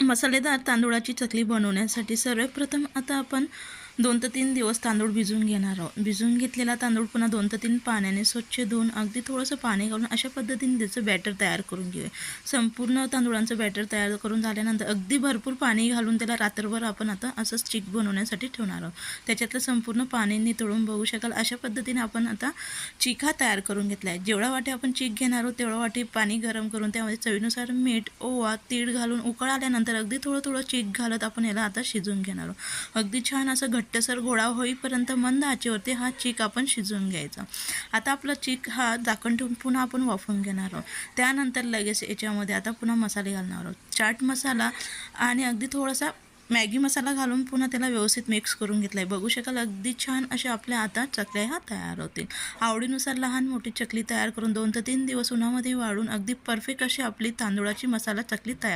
मसालेदार तांदूळाची चकली बनवण्यासाठी सर्वप्रथम आता आपण दोन ते तीन दिवस तांदूळ भिजून घेणार आहोत. भिजवून घेतलेला तांदूळ पुन्हा दोन ते तीन पाण्याने स्वच्छ धुवून अगदी थोडंसं पाणी घालून अशा पद्धतीने त्याचं बॅटर तयार करून घेऊया. संपूर्ण तांदूळांचं बॅटर तयार करून झाल्यानंतर अगदी भरपूर पाणी घालून त्याला रात्रभर आपण आता असंच चिक बनवण्यासाठी ठेवणार आहोत. त्याच्यातलं संपूर्ण पाणी नितळून बघू शकाल. अशा पद्धतीने आपण आता चिक हा तयार करून घेतला आहे जेवढा वाटे आपण चिक घेणार आहोत तेवढा वाटे पाणी गरम करून त्यामध्ये चवीनुसार मीठ ओवा तीळ घालून उकळ आल्यानंतर अगदी थोडं थोडं चिक घालत आपण याला आता शिजून घेणार आहोत. अगदी छान असं घट्टसर गोळा होईपर्यंत मंद आचेवरती हा चिक आपण शिजवून घ्यायचा. आता आपला चीक हा झाकण ठेवून पुन्हा आपण वाफवून घेणार आहोत. त्यानंतर लगेच याच्यामध्ये आता पुन्हा मसाले घालणार आहोत. चाट मसाला आणि अगदी थोडासा मॅगी मसाला घालून पुन्हा त्याला व्यवस्थित मिक्स करून घेतला आहे बघू शकाल अगदी छान असे आपल्या आता चकल्या ह्या तयार होतील. आवडीनुसार लहान मोठी चकली तयार करून दोन ते तीन दिवस उन्हामध्ये वाळून अगदी परफेक्ट अशी आपली तांदूळाची मसाला चकली तयार